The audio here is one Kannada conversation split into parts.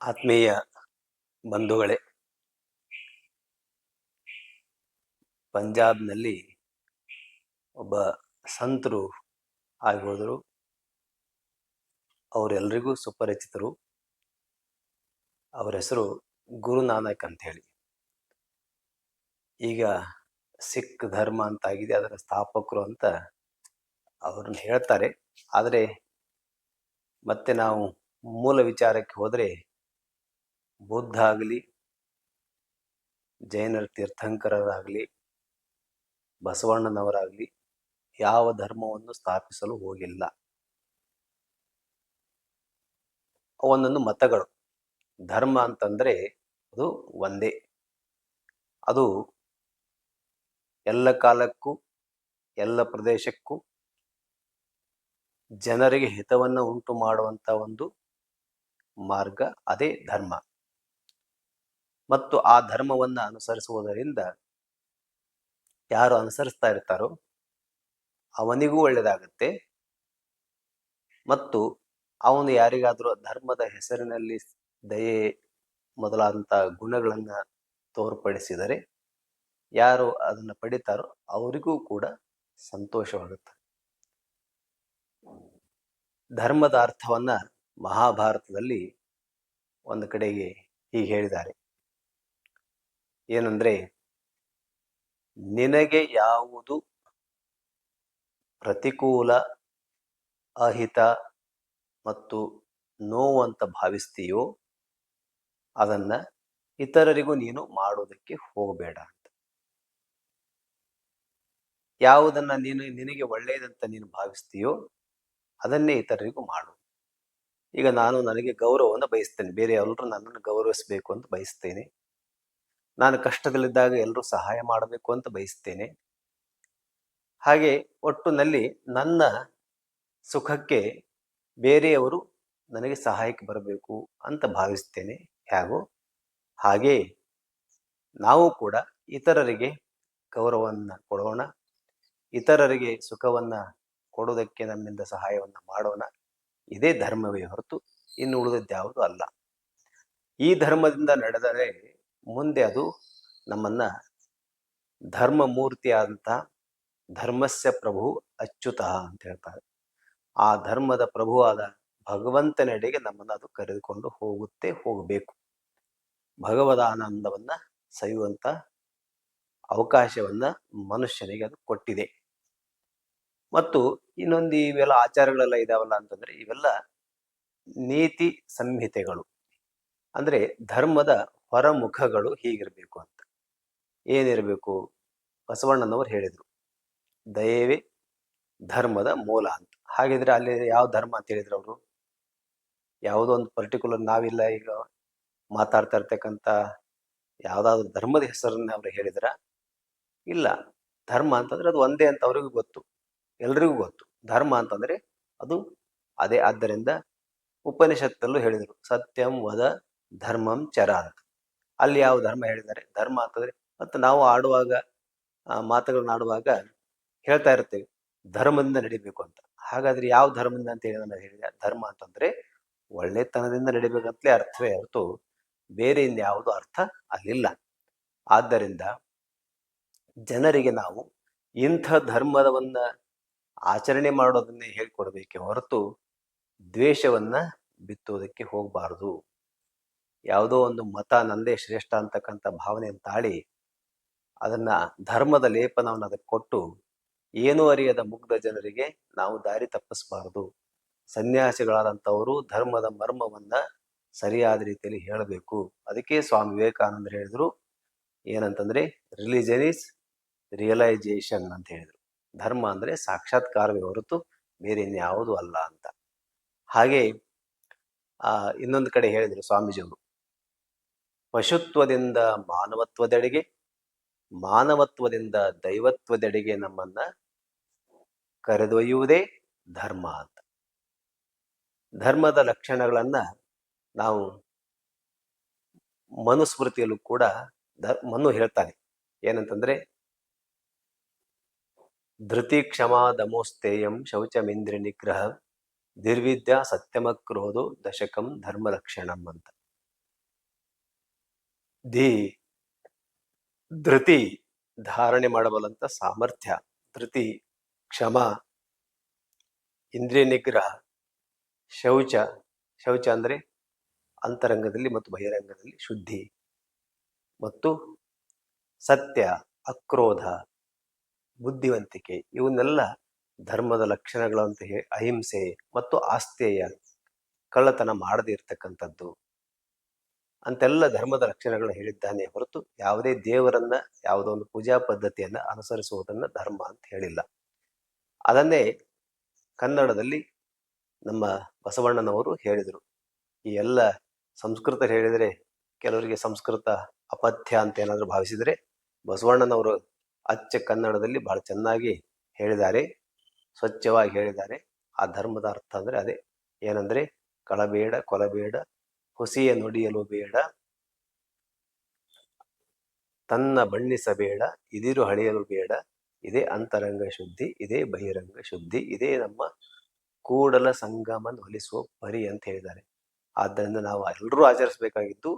ಆತ್ಮೀಯ ಬಂಧುಗಳೇ, ಪಂಜಾಬ್ನಲ್ಲಿ ಒಬ್ಬ ಸಂತರು ಆಗಿ ಹೋದರು. ಅವರೆಲ್ಲರಿಗೂ ಸುಪರಿಚಿತರು. ಅವರ ಹೆಸರು ಗುರುನಾನಕ್ ಅಂತ ಹೇಳಿ ಈಗ ಸಿಖ್ ಧರ್ಮ ಅಂತ ಆಗಿದೆ ಅದರ ಸ್ಥಾಪಕರು ಅಂತ ಅವ್ರನ್ನ ಹೇಳ್ತಾರೆ. ಆದರೆ ಮತ್ತೆ ನಾವು ಮೂಲ ವಿಚಾರಕ್ಕೆ ಹೋದರೆ ಬುದ್ಧ ಆಗಲಿ, ಜೈನರ ತೀರ್ಥಂಕರರಾಗಲಿ, ಬಸವಣ್ಣನವರಾಗಲಿ ಯಾವ ಧರ್ಮವನ್ನು ಸ್ಥಾಪಿಸಲು ಹೋಗಿಲ್ಲ. ಒಂದೊಂದು ಮತಗಳು. ಧರ್ಮ ಅಂತಂದ್ರೆ ಅದು ಒಂದೇ. ಅದು ಎಲ್ಲ ಕಾಲಕ್ಕೂ, ಎಲ್ಲ ಪ್ರದೇಶಕ್ಕೂ ಜನರಿಗೆ ಹಿತವನ್ನು ಉಂಟು ಮಾಡುವಂತ ಒಂದು ಮಾರ್ಗ, ಅದೇ ಧರ್ಮ. ಮತ್ತು ಆ ಧರ್ಮವನ್ನ ಅನುಸರಿಸುವುದರಿಂದ ಯಾರು ಅನುಸರಿಸ್ತಾ ಇರ್ತಾರೋ ಅವನಿಗೂ ಒಳ್ಳೆಯದಾಗತ್ತೆ. ಮತ್ತು ಅವನು ಯಾರಿಗಾದರೂ ಧರ್ಮದ ಹೆಸರಿನಲ್ಲಿ ದಯೆ ಮೊದಲಾದಂಥ ಗುಣಗಳನ್ನು ತೋರ್ಪಡಿಸಿದರೆ ಯಾರು ಅದನ್ನು ಪಡಿತಾರೋ ಅವರಿಗೂ ಕೂಡ ಸಂತೋಷವಾಗುತ್ತೆ. ಧರ್ಮದ ಅರ್ಥವನ್ನ ಮಹಾಭಾರತದಲ್ಲಿ ಒಂದು ಕಡೆಗೆ ಹೀಗೆ ಹೇಳಿದ್ದಾರೆ. ಏನಂದ್ರೆ, ನಿನಗೆ ಯಾವುದು ಪ್ರತಿಕೂಲ, ಅಹಿತ ಮತ್ತು ನೋವು ಅಂತ ಭಾವಿಸ್ತೀಯೋ, ಅದನ್ನ ಇತರರಿಗೂ ನೀನು ಮಾಡೋದಕ್ಕೆ ಹೋಗಬೇಡ ಅಂತ. ಯಾವುದನ್ನ ನೀನು, ನಿನಗೆ ಒಳ್ಳೆಯದಂತ ನೀನು ಭಾವಿಸ್ತೀಯೋ, ಅದನ್ನೇ ಇತರರಿಗೂ ಮಾಡು. ಈಗ ನಾನು ನನಗೆ ಗೌರವವನ್ನು ಬಯಸ್ತೇನೆ. ಬೇರೆ ಎಲ್ಲರೂ ನನ್ನನ್ನು ಗೌರವಿಸಬೇಕು ಅಂತ ಬಯಸ್ತೇನೆ. ನಾನು ಕಷ್ಟದಲ್ಲಿದ್ದಾಗ ಎಲ್ಲರೂ ಸಹಾಯ ಮಾಡಬೇಕು ಅಂತ ಬಯಸ್ತೇನೆ. ಹಾಗೆ ಒಟ್ಟಿನಲ್ಲಿ ನನ್ನ ಸುಖಕ್ಕೆ ಬೇರೆಯವರು ನನಗೆ ಸಹಾಯಕ್ಕೆ ಬರಬೇಕು ಅಂತ ಭಾವಿಸ್ತೇನೆ. ಹೇಗೋ ಹಾಗೆ ನಾವು ಕೂಡ ಇತರರಿಗೆ ಗೌರವವನ್ನು ಕೊಡೋಣ. ಇತರರಿಗೆ ಸುಖವನ್ನ ಕೊಡೋದಕ್ಕೆ ನಮ್ಮಿಂದ ಸಹಾಯವನ್ನ ಮಾಡೋಣ. ಇದೇ ಧರ್ಮವೇ ಹೊರತು ಇನ್ನು ಉಳಿದದ್ದು ಯಾವುದು ಅಲ್ಲ. ಈ ಧರ್ಮದಿಂದ ನಡೆದರೆ ಮುಂದೆ ಅದು ನಮ್ಮನ್ನ ಧರ್ಮ ಮೂರ್ತಿಯಾದಂಥ ಧರ್ಮಸ್ಯ ಪ್ರಭು ಅಚ್ಯುತ ಅಂತ ಹೇಳ್ತಾರೆ. ಆ ಧರ್ಮದ ಪ್ರಭುವಾದ ಭಗವಂತನೆಡೆಗೆ ನಮ್ಮನ್ನು ಅದು ಕರೆದುಕೊಂಡು ಹೋಗುತ್ತೆ ಹೋಗಬೇಕು. ಭಗವದಾನಂದವನ್ನ ಸವಿಯುವಂತ ಅವಕಾಶವನ್ನ ಮನುಷ್ಯನಿಗೆ ಅದು ಕೊಟ್ಟಿದೆ. ಮತ್ತು ಇನ್ನೊಂದು ಇವೆಲ್ಲ ಆಚಾರಗಳೆಲ್ಲ ಇದಾವಲ್ಲ ಅಂತಂದ್ರೆ ಇವೆಲ್ಲ ನೀತಿ ಸಂಹಿತೆಗಳು. ಅಂದ್ರೆ ಧರ್ಮದ ಹೊರಮುಖಗಳು ಹೀಗಿರಬೇಕು ಅಂತ. ಏನಿರಬೇಕು? ಬಸವಣ್ಣನವರು ಹೇಳಿದರು. ದಯವೇ ಧರ್ಮದ ಮೂಲ ಅಂತ. ಹಾಗಿದ್ರೆ ಅಲ್ಲಿ ಯಾವ ಧರ್ಮ ಅಂತ ಹೇಳಿದ್ರು ಅವರು? ಯಾವುದೋ ಒಂದು ಪರ್ಟಿಕ್ಯುಲರ್ ನಾವಿಲ್ಲ ಈಗ ಮಾತಾಡ್ತಾ ಇರ್ತಕ್ಕಂಥ ಯಾವ್ದಾದ್ರು ಧರ್ಮದ ಹೆಸರನ್ನ ಅವ್ರು ಹೇಳಿದ್ರ? ಇಲ್ಲ. ಧರ್ಮ ಅಂತಂದ್ರೆ ಅದು ಒಂದೇ ಅಂತ ಅವ್ರಿಗೂ ಗೊತ್ತು. ಎಲ್ರಿಗೂ ಗೊತ್ತು. ಧರ್ಮ ಅಂತಂದ್ರೆ ಅದು ಅದೇ. ಆದ್ದರಿಂದ ಉಪನಿಷತ್ತಲ್ಲೂ ಹೇಳಿದರು, ಸತ್ಯಂ ವದ ಧರ್ಮಂ ಚರ ಅಂತ. ಅಲ್ಲಿ ಯಾವ ಧರ್ಮ ಹೇಳಿದ್ದಾರೆ? ಧರ್ಮ ಅಂತಂದ್ರೆ ಮತ್ತು ನಾವು ಆಡುವಾಗ ಮಾತುಗಳನ್ನ ಆಡುವಾಗ ಹೇಳ್ತಾ ಇರ್ತೇವೆ, ಧರ್ಮದಿಂದ ನಡಿಬೇಕು ಅಂತ. ಹಾಗಾದ್ರೆ ಯಾವ ಧರ್ಮದಿಂದ ಅಂತ ಹೇಳಿದ್ರೆ ಹೇಳಿದೆ, ಧರ್ಮ ಅಂತಂದ್ರೆ ಒಳ್ಳೆತನದಿಂದ ನಡಿಬೇಕಂತಲೇ ಅರ್ಥವೇ ಹೊರತು ಬೇರೆ ಇನ್ಯಾವುದು ಅರ್ಥ ಅಲ್ಲಿಲ್ಲ. ಆದ್ದರಿಂದ ಜನರಿಗೆ ನಾವು ಇಂಥ ಧರ್ಮದವನ್ನ ಆಚರಣೆ ಮಾಡೋದನ್ನೇ ಹೇಳ್ಕೊಡ್ಬೇಕೆ ಹೊರತು ದ್ವೇಷವನ್ನ ಬಿತ್ತೋದಕ್ಕೆ ಹೋಗಬಾರದು. ಯಾವುದೋ ಒಂದು ಮತ ನಂದೇ ಶ್ರೇಷ್ಠ ಅಂತಕ್ಕಂಥ ಭಾವನೆಯನ್ನು ತಾಳಿ ಅದನ್ನ ಧರ್ಮದ ಲೇಪನವನ್ನು ಅದಕ್ಕೆ ಕೊಟ್ಟು ಏನೂ ಅರಿಯದ ಮುಗ್ಧ ಜನರಿಗೆ ನಾವು ದಾರಿ ತಪ್ಪಿಸಬಾರದು. ಸನ್ಯಾಸಿಗಳಾದಂಥವರು ಧರ್ಮದ ಮರ್ಮವನ್ನ ಸರಿಯಾದ ರೀತಿಯಲ್ಲಿ ಹೇಳಬೇಕು. ಅದಕ್ಕೆ ಸ್ವಾಮಿ ವಿವೇಕಾನಂದರು ಹೇಳಿದ್ರು, ಏನಂತಂದ್ರೆ ರಿಲಿಜನ್ ಇಸ್ ರಿಯಲೈಜೇಷನ್ ಅಂತ ಹೇಳಿದರು. ಧರ್ಮ ಅಂದ್ರೆ ಸಾಕ್ಷಾತ್ಕಾರವೇ ಹೊರತು ಬೇರೆ ಇನ್ಯಾವುದು ಅಲ್ಲ ಅಂತ. ಹಾಗೆ ಇನ್ನೊಂದು ಕಡೆ ಹೇಳಿದರು ಸ್ವಾಮೀಜಿಯವರು ಪಶುತ್ವದಿಂದ ಮಾನವತ್ವದೆಡೆಗೆ, ಮಾನವತ್ವದಿಂದ ದೈವತ್ವದೆಡೆಗೆ ನಮ್ಮನ್ನ ಕರೆದೊಯ್ಯುವುದೇ ಧರ್ಮ ಅಂತ. ಧರ್ಮದ ಲಕ್ಷಣಗಳನ್ನ ನಾವು ಮನುಸ್ಮೃತಿಯಲ್ಲೂ ಕೂಡ ಮನು ಹೇಳ್ತಾನೆ. ಏನಂತಂದ್ರೆ ಧೃತಿ ಕ್ಷಮಾ ದಮೋಸ್ತೇಯಂ ಶೌಚಮಿಂದ್ರಿ ನಿಗ್ರಹ ದಿರ್ವಿದ್ಯಾ ಸತ್ಯಮಕ್ರೋಧು ದಶಕಂ ಧರ್ಮ ಲಕ್ಷಣಂ ಅಂತ. ಧಿ ಧೃತಿ ಧಾರಣೆ ಮಾಡಬಲ್ಲಂಥ ಸಾಮರ್ಥ್ಯ, ಧೃತಿ, ಕ್ಷಮ, ಇಂದ್ರಿಯ ನಿಗ್ರಹ, ಶೌಚ ಶೌಚ ಅಂದರೆ ಅಂತರಂಗದಲ್ಲಿ ಮತ್ತು ಬಹಿರಂಗದಲ್ಲಿ ಶುದ್ಧಿ ಮತ್ತು ಸತ್ಯ, ಅಕ್ರೋಧ, ಬುದ್ಧಿವಂತಿಕೆ ಇವನ್ನೆಲ್ಲ ಧರ್ಮದ ಲಕ್ಷಣಗಳು ಅಂತ ಹೇಳಿ ಅಹಿಂಸೆ ಮತ್ತು ಆಸ್ತೆಯ ಕಳ್ಳತನ ಮಾಡದೇ ಇರತಕ್ಕಂಥದ್ದು. ಅಂತೆಲ್ಲ ಧರ್ಮದ ಲಕ್ಷಣಗಳನ್ನ ಹೇಳಿದ್ದಾನೆ ಹೊರತು ಯಾವುದೇ ದೇವರನ್ನ, ಯಾವುದೋ ಒಂದು ಪೂಜಾ ಪದ್ಧತಿಯನ್ನ ಅನುಸರಿಸುವುದನ್ನ ಧರ್ಮ ಅಂತ ಹೇಳಿಲ್ಲ. ಅದನ್ನೇ ಕನ್ನಡದಲ್ಲಿ ನಮ್ಮ ಬಸವಣ್ಣನವರು ಹೇಳಿದರು. ಈ ಎಲ್ಲ ಸಂಸ್ಕೃತ ಹೇಳಿದರೆ ಕೆಲವರಿಗೆ ಸಂಸ್ಕೃತ ಅಪಥ್ಯ ಅಂತ ಏನಾದರೂ ಭಾವಿಸಿದರೆ ಬಸವಣ್ಣನವರು ಅಚ್ಚ ಕನ್ನಡದಲ್ಲಿ ಬಹಳ ಚೆನ್ನಾಗಿ ಹೇಳಿದ್ದಾರೆ, ಸ್ವಚ್ಛವಾಗಿ ಹೇಳಿದ್ದಾರೆ. ಆ ಧರ್ಮದ ಅರ್ಥ ಅಂದರೆ ಅದೇ. ಏನಂದರೆ ಕಳಬೇಡ, ಕೊಲಬೇಡ ಹುಸಿಯ ನುಡಿಯಲು ಬೇಡ. ತನ್ನ ಬಣ್ಣಿಸಬೇಡ ಇದಿರು ಹಳೆಯಲು ಬೇಡ. ಇದೇ ಅಂತರಂಗ ಶುದ್ಧಿ, ಇದೇ ಬಹಿರಂಗ ಶುದ್ಧಿ, ಇದೇ ನಮ್ಮ ಕೂಡಲ ಸಂಗಮನ ಹೊಲಿಸುವ ಪರಿ ಅಂತ ಹೇಳಿದ್ದಾರೆ. ಆದ್ದರಿಂದ ನಾವು ಎಲ್ಲರೂ ಆಚರಿಸಬೇಕಾಗಿದ್ದು,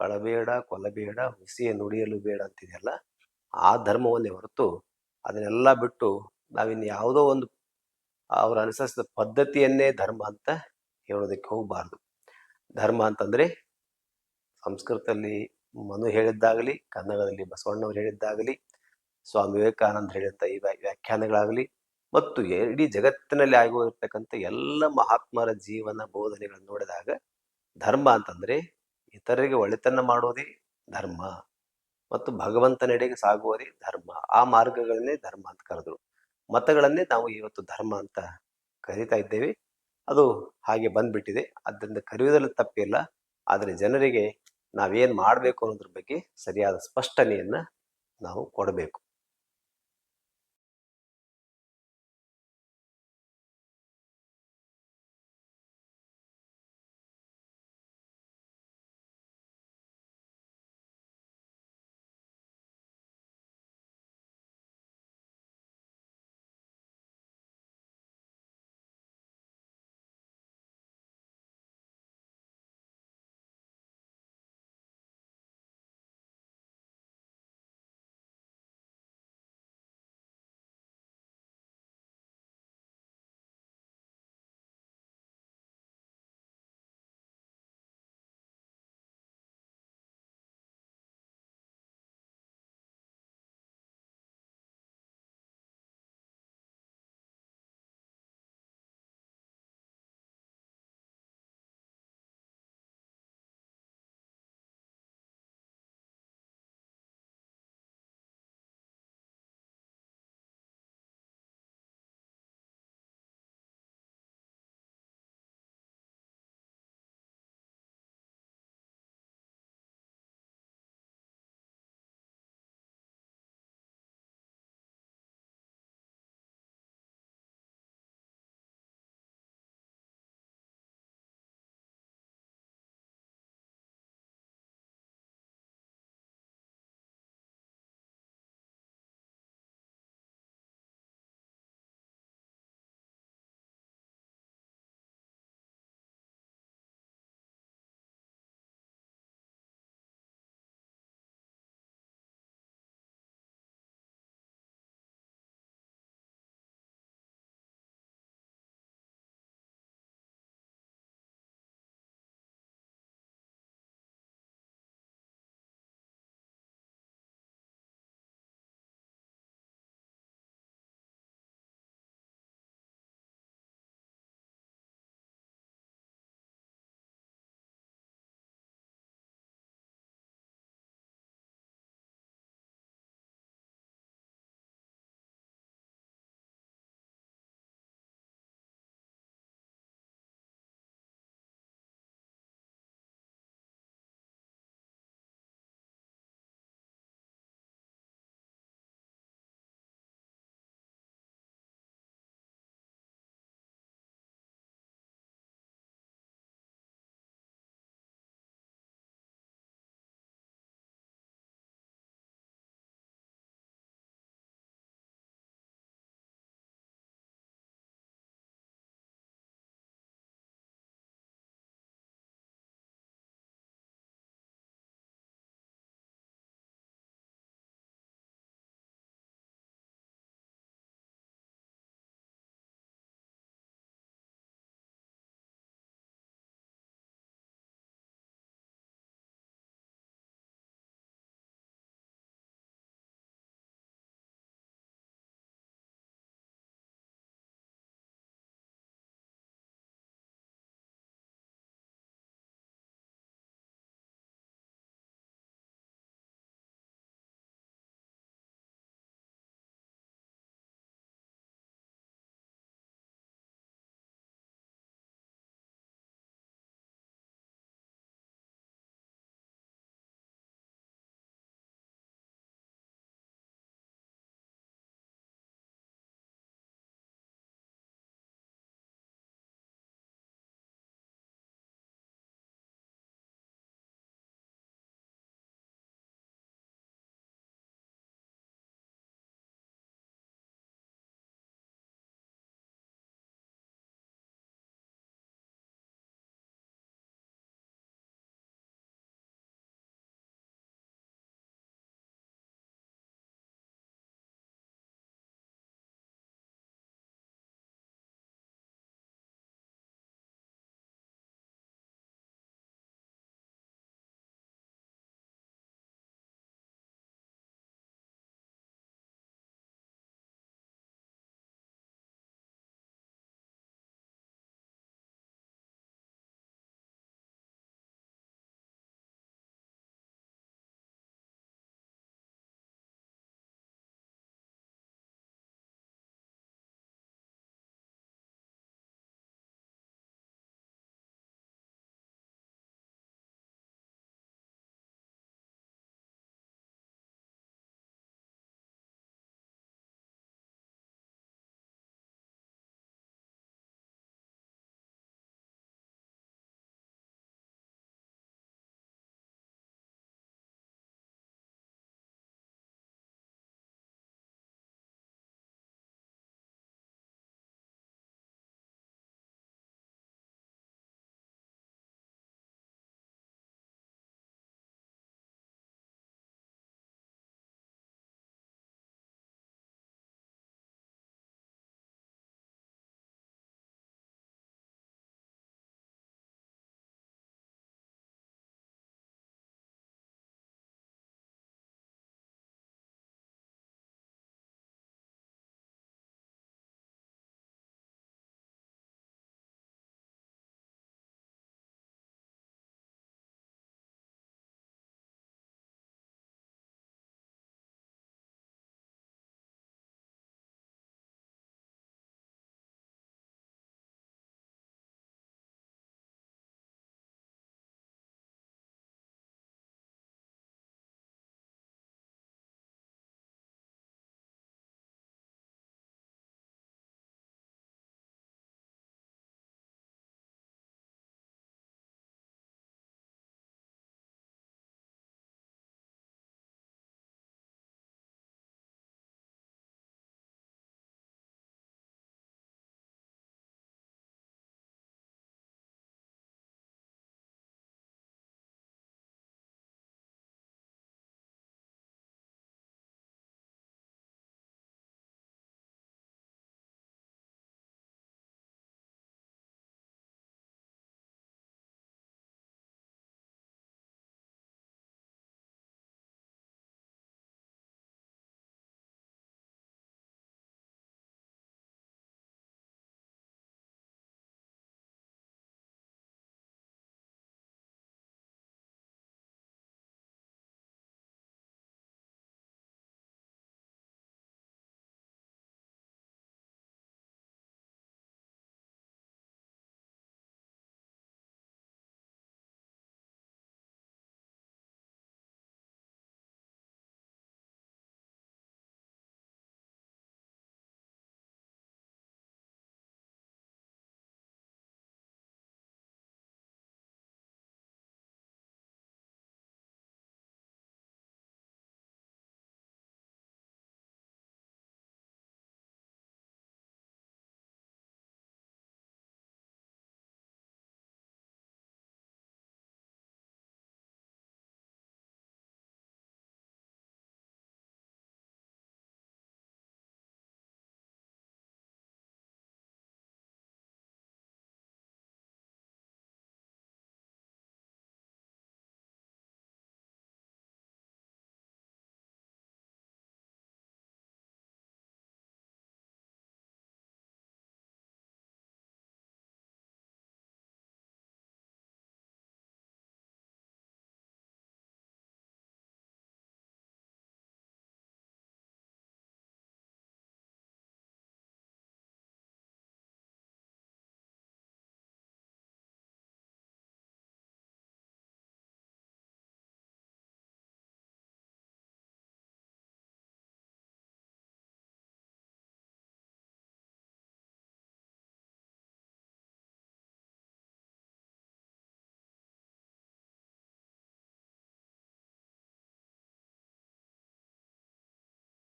ಕಳಬೇಡ ಕೊಲಬೇಡ ಹುಸಿಯ ನುಡಿಯಲು ಬೇಡ ಅಂತಿದೆಯಲ್ಲ, ಆ ಧರ್ಮವನ್ನೇ ಹೊರತು ಅದನ್ನೆಲ್ಲ ಬಿಟ್ಟು ನಾವಿನ್ನು ಯಾವುದೋ ಒಂದು ಅವರು ಅನುಸರಿಸಿದ ಪದ್ಧತಿಯನ್ನೇ ಧರ್ಮ ಅಂತ ಹೇಳೋದಕ್ಕೆ ಹೋಗಬಾರ್ದು. ಧರ್ಮ ಅಂತಂದ್ರೆ ಸಂಸ್ಕೃತದಲ್ಲಿ ಮನು ಹೇಳಿದ್ದಾಗಲಿ, ಕನ್ನಡದಲ್ಲಿ ಬಸವಣ್ಣವ್ರು ಹೇಳಿದ್ದಾಗಲಿ, ಸ್ವಾಮಿ ವಿವೇಕಾನಂದ ಹೇಳಿದಂಥ ಈ ವ್ಯಾ- ವ್ಯಾಖ್ಯಾನಗಳಾಗಲಿ ಮತ್ತು ಇಡೀ ಜಗತ್ತಿನಲ್ಲಿ ಆಗೋಗಿರ್ತಕ್ಕಂಥ ಎಲ್ಲ ಮಹಾತ್ಮರ ಜೀವನ ಬೋಧನೆಗಳನ್ನು ನೋಡಿದಾಗ ಧರ್ಮ ಅಂತಂದ್ರೆ ಇತರರಿಗೆ ಒಳಿತನ್ನ ಮಾಡೋದೇ ಧರ್ಮ ಮತ್ತು ಭಗವಂತನೆಡೆಗೆ ಸಾಗುವುದೇ ಧರ್ಮ. ಆ ಮಾರ್ಗಗಳನ್ನೇ ಧರ್ಮ ಅಂತ ಕರೆದ್ರು. ಮತಗಳನ್ನೇ ನಾವು ಇವತ್ತು ಧರ್ಮ ಅಂತ ಕರೀತಾ ಇದ್ದೇವೆ. ಅದು ಹಾಗೆ ಬಂದ್ಬಿಟ್ಟಿದೆ. ಅದರಿಂದ ಕರೆಯುವುದರಲ್ಲಿ ತಪ್ಪಿಲ್ಲ. ಆದರೆ ಜನರಿಗೆ ನಾವೇನು ಮಾಡಬೇಕು ಅನ್ನೋದ್ರ ಬಗ್ಗೆ ಸರಿಯಾದ ಸ್ಪಷ್ಟನೆಯನ್ನು ನಾವು ಕೊಡಬೇಕು.